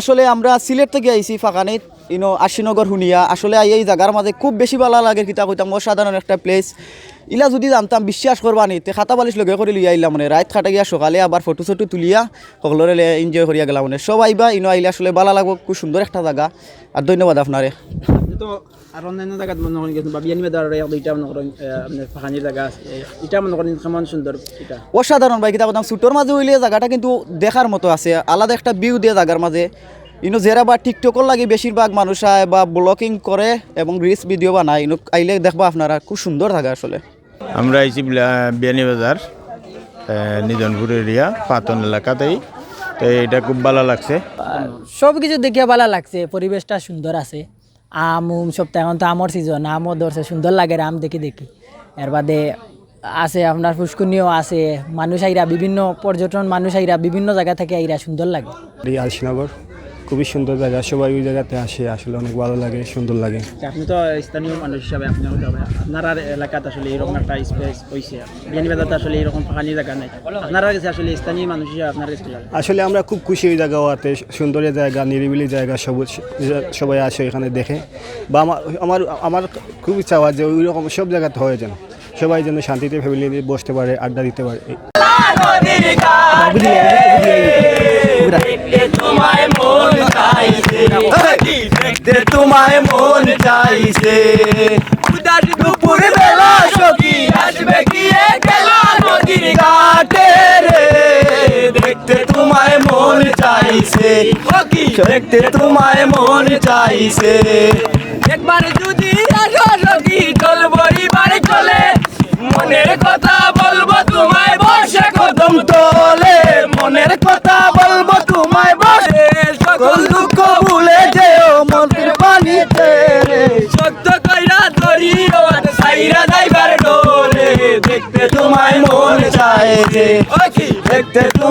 আসলে আমরা সিলেট থেকে আইছি ফাঁকানিত, ইনো আশিনগর, হুনিয়া। আসলে এই জায়গার মাঝে খুব বেশি ভালো লাগে কিতা কইতাম অসাধারণ একটা প্লেস ইলা যদি জানতাম, বিশ্বাস করবা নি, তে খাতা বালিশ লগে করে লিয়া আইলাম মানে রাত খাটা গিয়া সকালে আবার ফটো চটো তুলিয়া সকলরে এনজয় করিয়া গেলাম মানে। সব আইবা ইনো আইলে আসলে ভালো লাগবো, খুব সুন্দর একটা জায়গা। আর ধন্যবাদ আপনারে। আপনি তো আর অন্যান্য জায়গাত মনে করেন গেছেন বা বিয়ানি বেদার এক দুইটা মনে করেন আহ, আপনার ফাঁকানির জায়গা আছে এই- এটা মনে করেন কেমন সুন্দর এটা অসাধারণ ভাই কিতা কইতাম সুটোর মাঝে হইলে জায়গাটা কিন্তু দেখার মতো আছে আলাদা একটা ভিউ দিয়ে জায়গার মাঝে ইনো যারা বা টিকটকর লাগে বেশিরভাগ মানুষ আয় বা ব্লকিং করে এবং রিলস ভিডিও বানায় ইনো আইলে দেখবা আপনারা খুব সুন্দর জায়গা আসলে। আমরা আইছি বিয়ানীবাজার নিজনপুর এরিয়া পাতন এলাকাতেই। তো এটা খুব ভালো লাগছে। সব কিছু দেখে ভালো লাগছে পরিবেশটা সুন্দর আছে। আম, উম সপ্তাহে এখন তো আমর সিজন আমও ধরছে সুন্দর লাগে আম দেখি দেখি। এর বাদে আছে আপনার পুষ্করণীয় আছে মানুষ আইরা বিভিন্ন পর্যটন মানুষ আইরা বিভিন্ন জায়গা থেকে আইরা সুন্দর লাগে। আলসিনগর খুবই সুন্দর জায়গা সবাই ওই জায়গাতে আসে আসলে অনেক ভালো লাগে সুন্দর লাগে। আপনি তো স্থানীয় মানুষ হিসাবে আপনি আপনার এলাকাতে আসলে এরকম একটা স্পেস হয়েছে বিয়ানি বেদাতে আসলে এরকম ফাঁকানি জায়গা নেই। আপনারা কাছে আসলে স্থানীয় মানুষ হিসাবে আপনার কাছে আসলে আমরা খুব খুশি ওই জায়গা হওয়াতে সুন্দর জায়গা নিরিবিলি জায়গা সবুজ সবাই আসে এখানে দেখে। বা আমার আমার আমার খুব ইচ্ছা হয় যে ওই রকম সব জায়গাতে হয়ে যেন সবাই যেন শান্তিতে ফ্যামিলি নিয়ে বসতে পারে আড্ডা দিতে পারে। এই- দেখতে তোমায় মন চাইছে। উদাস দুপুর বেলা সখী আসবে কি একলা নদীর ঘাটে রে? দেখতে তোমায় মন চাইছে। দেখতে তোমায় মন চাইছে। একবার যদি আসো সখী চল পরিবার চলে। মনের কথা বলব তোমায় বসে কদম তোলে। মনের সাইরা যাইবার ডোরে দেখতে তোমায় মন চায় যে। দেখতে তোমায়